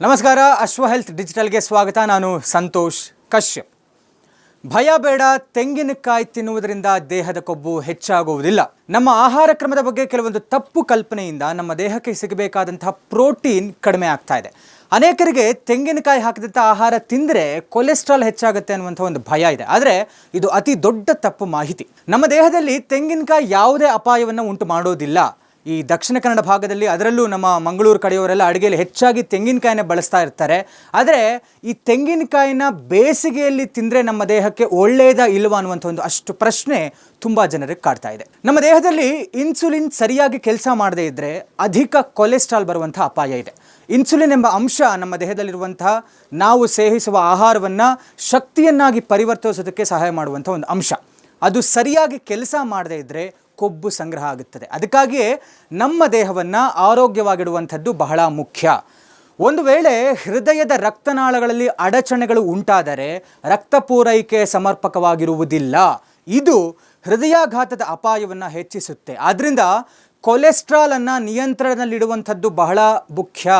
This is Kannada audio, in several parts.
ನಮಸ್ಕಾರ, ಅಶ್ವ ಹೆಲ್ತ್ ಡಿಜಿಟಲ್ಗೆ ಸ್ವಾಗತ. ನಾನು ಸಂತೋಷ್ ಕಶ್ಯಪ್. ಭಯ ಬೇಡ ತೆಂಗಿನಕಾಯಿ ತಿನ್ನುವುದರಿಂದ ದೇಹದ ಕೊಬ್ಬು ಹೆಚ್ಚಾಗುವುದಿಲ್ಲ. ನಮ್ಮ ಆಹಾರ ಕ್ರಮದ ಬಗ್ಗೆ ಕೆಲವೊಂದು ತಪ್ಪು ಕಲ್ಪನೆಯಿಂದ ನಮ್ಮ ದೇಹಕ್ಕೆ ಸಿಗಬೇಕಾದಂತಹ ಪ್ರೋಟೀನ್ ಕಡಿಮೆ ಆಗ್ತಾ ಇದೆ. ಅನೇಕರಿಗೆ ತೆಂಗಿನಕಾಯಿ ಹಾಕಿದಂಥ ಆಹಾರ ತಿಂದರೆ ಕೊಲೆಸ್ಟ್ರಾಲ್ ಹೆಚ್ಚಾಗುತ್ತೆ ಅನ್ನುವಂಥ ಒಂದು ಭಯ ಇದೆ. ಆದರೆ ಇದು ಅತಿ ದೊಡ್ಡ ತಪ್ಪು ಮಾಹಿತಿ. ನಮ್ಮ ದೇಹದಲ್ಲಿ ತೆಂಗಿನಕಾಯಿ ಯಾವುದೇ ಅಪಾಯವನ್ನು ಉಂಟು ಮಾಡೋದಿಲ್ಲ. ಈ ದಕ್ಷಿಣ ಕನ್ನಡ ಭಾಗದಲ್ಲಿ ಅದರಲ್ಲೂ ನಮ್ಮ ಮಂಗಳೂರು ಕಡೆಯವರೆಲ್ಲ ಅಡುಗೆಯಲ್ಲಿ ಹೆಚ್ಚಾಗಿ ತೆಂಗಿನಕಾಯಿನ ಬಳಸ್ತಾ ಇರ್ತಾರೆ. ಆದರೆ ಈ ತೆಂಗಿನಕಾಯಿನ ಬೇಸಿಗೆಯಲ್ಲಿ ತಿಂದರೆ ನಮ್ಮ ದೇಹಕ್ಕೆ ಒಳ್ಳೆಯದ ಇಲ್ವಾ ಅನ್ನುವಂಥ ಒಂದು ಅಷ್ಟು ಪ್ರಶ್ನೆ ತುಂಬ ಜನರಿಗೆ ಕಾಡ್ತಾ ಇದೆ. ನಮ್ಮ ದೇಹದಲ್ಲಿ ಇನ್ಸುಲಿನ್ ಸರಿಯಾಗಿ ಕೆಲಸ ಮಾಡದೇ ಇದ್ದರೆ ಅಧಿಕ ಕೊಲೆಸ್ಟ್ರಾಲ್ ಬರುವಂಥ ಅಪಾಯ ಇದೆ. ಇನ್ಸುಲಿನ್ ಎಂಬ ಅಂಶ ನಮ್ಮ ದೇಹದಲ್ಲಿರುವಂತಹ ನಾವು ಸೇವಿಸುವ ಆಹಾರವನ್ನು ಶಕ್ತಿಯನ್ನಾಗಿ ಪರಿವರ್ತಿಸೋದಕ್ಕೆ ಸಹಾಯ ಮಾಡುವಂಥ ಒಂದು ಅಂಶ. ಅದು ಸರಿಯಾಗಿ ಕೆಲಸ ಮಾಡದೇ ಇದ್ದರೆ ಕೊಬ್ಬು ಸಂಗ್ರಹ ಆಗುತ್ತದೆ. ಅದಕ್ಕಾಗಿಯೇ ನಮ್ಮ ದೇಹವನ್ನು ಆರೋಗ್ಯವಾಗಿಡುವಂಥದ್ದು ಬಹಳ ಮುಖ್ಯ. ಒಂದು ವೇಳೆ ಹೃದಯದ ರಕ್ತನಾಳಗಳಲ್ಲಿ ಅಡಚಣೆಗಳು ಉಂಟಾದರೆ ರಕ್ತ ಪೂರೈಕೆ ಸಮರ್ಪಕವಾಗಿರುವುದಿಲ್ಲ. ಇದು ಹೃದಯಾಘಾತದ ಅಪಾಯವನ್ನು ಹೆಚ್ಚಿಸುತ್ತೆ. ಆದ್ದರಿಂದ ಕೊಲೆಸ್ಟ್ರಾಲನ್ನು ನಿಯಂತ್ರಣದಲ್ಲಿಡುವಂಥದ್ದು ಬಹಳ ಮುಖ್ಯ.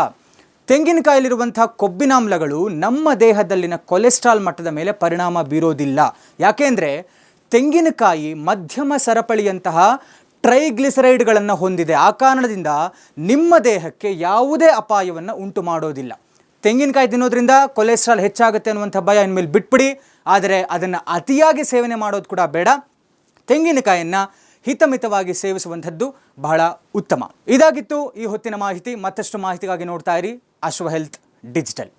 ತೆಂಗಿನಕಾಯಲ್ಲಿರುವಂಥ ಕೊಬ್ಬಿನಾಮ್ಲಗಳು ನಮ್ಮ ದೇಹದಲ್ಲಿನ ಕೊಲೆಸ್ಟ್ರಾಲ್ ಮಟ್ಟದ ಮೇಲೆ ಪರಿಣಾಮ ಬೀರೋದಿಲ್ಲ. ಯಾಕೆಂದರೆ ತೆಂಗಿನಕಾಯಿ ಮಧ್ಯಮ ಸರಪಳಿಯಂತಹ ಟ್ರೈಗ್ಲಿಸರೈಡ್ಗಳನ್ನು ಹೊಂದಿದೆ. ಆ ಕಾರಣದಿಂದ ನಿಮ್ಮ ದೇಹಕ್ಕೆ ಯಾವುದೇ ಅಪಾಯವನ್ನು ಉಂಟು ಮಾಡೋದಿಲ್ಲ. ತೆಂಗಿನಕಾಯಿ ತಿನ್ನೋದ್ರಿಂದ ಕೊಲೆಸ್ಟ್ರಾಲ್ ಹೆಚ್ಚಾಗುತ್ತೆ ಅನ್ನುವಂಥ ಭಯ ಇನ್ಮೇಲೆ ಬಿಟ್ಬಿಡಿ. ಆದರೆ ಅದನ್ನು ಅತಿಯಾಗಿ ಸೇವನೆ ಮಾಡೋದು ಕೂಡ ಬೇಡ. ತೆಂಗಿನಕಾಯನ್ನು ಹಿತಮಿತವಾಗಿ ಸೇವಿಸುವಂಥದ್ದು ಬಹಳ ಉತ್ತಮ. ಇದಾಗಿತ್ತು ಈ ಹೊತ್ತಿನ ಮಾಹಿತಿ. ಮತ್ತಷ್ಟು ಮಾಹಿತಿಗಾಗಿ ನೋಡ್ತಾ ಇರಿ. ಅಶ್ವ ಹೆಲ್ತ್ ಡಿಜಿಟಲ್.